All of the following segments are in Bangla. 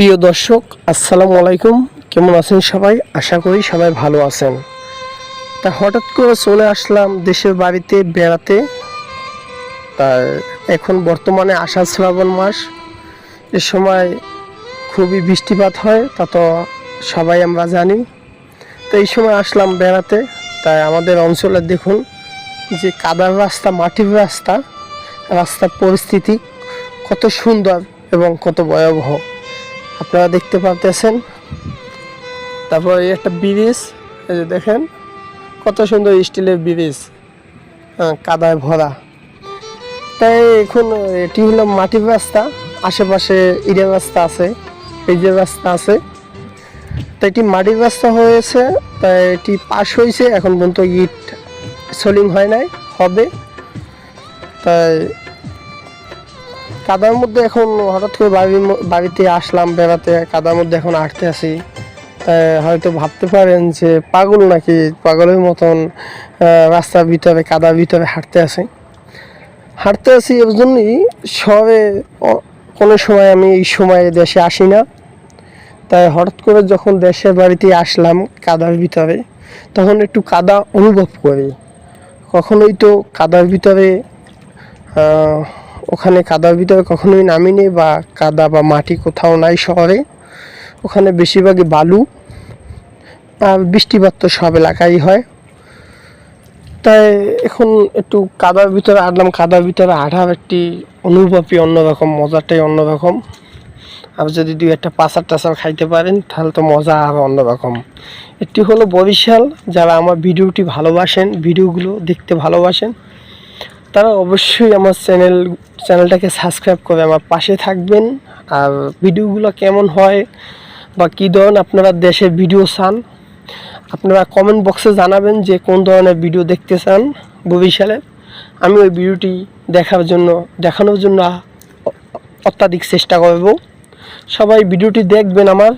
প্রিয় দর্শক, আসসালামু আলাইকুম। কেমন আছেন সবাই? আশা করি সবাই ভালো আছেন। তা হঠাৎ করে চলে আসলাম দেশের বাড়িতে বেড়াতে। তার এখন বর্তমানে আষাঢ় শ্রাবণ মাস। এ সময় খুবই বৃষ্টিপাত হয়, তা তো সবাই আমরা জানি। তো এই সময় আসলাম বেড়াতে। তাই আমাদের অঞ্চলে দেখুন যে কাদার রাস্তা, মাটির রাস্তা, রাস্তার পরিস্থিতি কত সুন্দর এবং কত ভয়াবহ। আপনারা দেখতে পারতেছেন। তারপর এই একটা ব্রিজ, এই যে দেখেন, কত সুন্দর স্টিলের ব্রিজ কাদায় ভরা। তাই এখন, এটি হলো মাটির রাস্তা, আশেপাশে ইটের রাস্তা আছে পেজের রাস্তা আছে। তো এটি মাটির রাস্তা হয়েছে, তাই এটি পাশ হয়েছে, এখন পর্যন্ত ইট সোলিং হয় নাই, হবে। তাই কাদার মধ্যে এখন হঠাৎ করে বাড়ির বাড়িতে আসলাম, বেড়াতে, কাদার মধ্যে এখন আটতে আসি হয়তো ভাবতে পারেন যে পাগল নাকি? পাগলের মতন রাস্তার ভিতরে, কাদার ভিতরে হাঁটতে আছে। হাঁটতে আছি এর জন্যই শহরে কোনো সময় আমি এই সময়ে দেশে আসি না। তাই হঠাৎ করে যখন দেশের বাড়িতে আসলাম কাদার ভিতরে, তখন একটু কাদা অনুভব করি। কখনোই তো কাদার ভিতরে ওখানে কাদার ভিতরে কখনোই নামিনি বা কাদা বা মাটি কোথাও নাই শহরে। ওখানে বেশিরভাগই বালু আর বৃষ্টিপাত তো সব এলাকায় হয়। তাই এখন একটু কাদার ভিতরে আটলাম কাদার ভিতরে আঠার একটি অনুভবই অন্যরকম, মজাটাই অন্যরকম। আর যদি দুই একটা পাচার টাচার খাইতে পারেন, তাহলে তো মজা আর অন্যরকম। একটি হলো বরিশাল, যারা আমার ভিডিওটি ভালোবাসেন, ভিডিওগুলো দেখতে ভালোবাসেন। তারা অবশ্যই আমার চ্যানেল, চ্যানেলটাকে সাবস্ক্রাইব করে আমার পাশে থাকবেন। আর ভিডিওগুলো কেমন হয় বা কী ধরনের আপনারা দেশের ভিডিও চান, আপনারা কমেন্ট বক্সে জানাবেন যে কোন ধরনের ভিডিও দেখতে চান বরিশালে আমি ওই ভিডিওটি দেখার জন্য, দেখানোর জন্য অত্যাধিক চেষ্টা করব। সবাই ভিডিওটি দেখবেন আমার।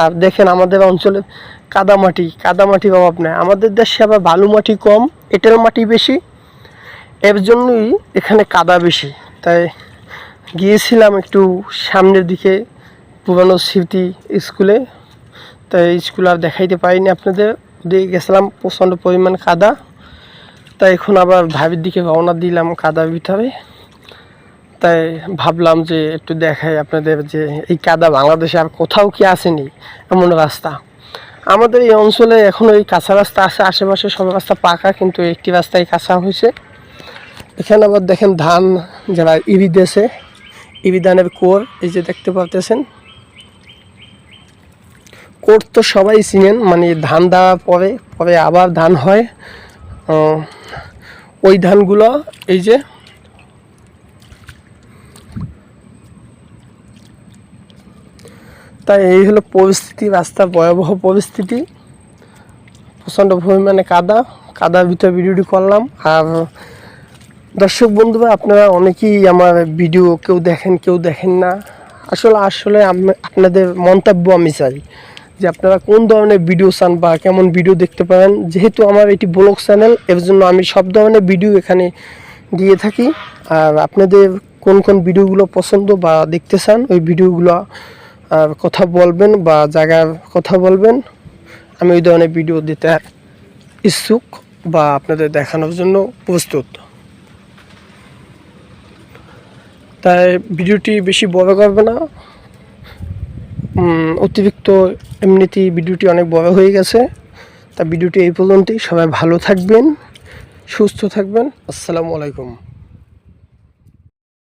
আর দেখেন আমাদের অঞ্চলে কাদামাটি কাদামাটির অভাব নেই। আমাদের দেশে আবার বালু মাটি কম, এঁটেল মাটি বেশি। এর জন্যই এখানে কাদা বেশি। তাই গিয়েছিলাম একটু সামনের দিকে পুরানো স্মৃতি স্কুলে। তাই স্কুল আর দেখাইতে পারিনি আপনাদের। দিয়ে গেছিলাম প্রচণ্ড পরিমাণ কাদা। তাই এখন আবার ভাবির দিকে রওনা দিলাম কাদার ভিতরে। তাই ভাবলাম যে একটু দেখাই আপনাদের যে এই কাদা বাংলাদেশে আর কোথাও কি আসেনি, এমন রাস্তা। আমাদের এই অঞ্চলে এখন এই কাঁচা রাস্তা আছে আশেপাশে সব রাস্তা পাকা, কিন্তু একটি রাস্তায় কাঁচা হয়েছে। এখানে আবার দেখেন ধান যারা ইরি দেশে ইরি ধানের কোর, এই যে দেখতে পাচ্ছেন কোর তো সবাই চিনেন মানে ধান দেওয়ার পরে পরে আবার ধান হয়। ওই ধানগুলো, এই যে তাই এই হলো পরিস্থিতি, রাস্তার ভয়াবহ পরিস্থিতি। প্রচণ্ড পরিমাণে কাদা, কাদার ভিতরে ভিডিওটি করলাম। আর দর্শক বন্ধুরা, আপনারা অনেকেই আমার ভিডিও কেউ দেখেন কেউ দেখেন না। আসলে আসলে আপনাদের মন্তব্য আমি চাই যে আপনারা কোন ধরনের ভিডিও চান বা কেমন ভিডিও দেখতে পারেন। যেহেতু আমার এটি ব্লগ চ্যানেল এর জন্য আমি সব ধরনের ভিডিও এখানে দিয়ে থাকি। আর আপনাদের কোন কোন ভিডিওগুলো পছন্দ বা দেখতে চান, ওই ভিডিওগুলো কথা বলবেন বা জায়গার কথা বলবেন, আমি ওই ধরনের ভিডিও দিতে ইচ্ছুক বা আপনাদের দেখানোর জন্য প্রস্তুত। তাই ভিডিওটি বেশি বড় করবে না। অতিরিক্ত এমনিতেই ভিডিওটি অনেক বড় হয়ে গেছে। তা ভিডিওটি এই পর্যন্তই। সবাই ভালো থাকবেন, সুস্থ থাকবেন। আসসালামু আলাইকুম।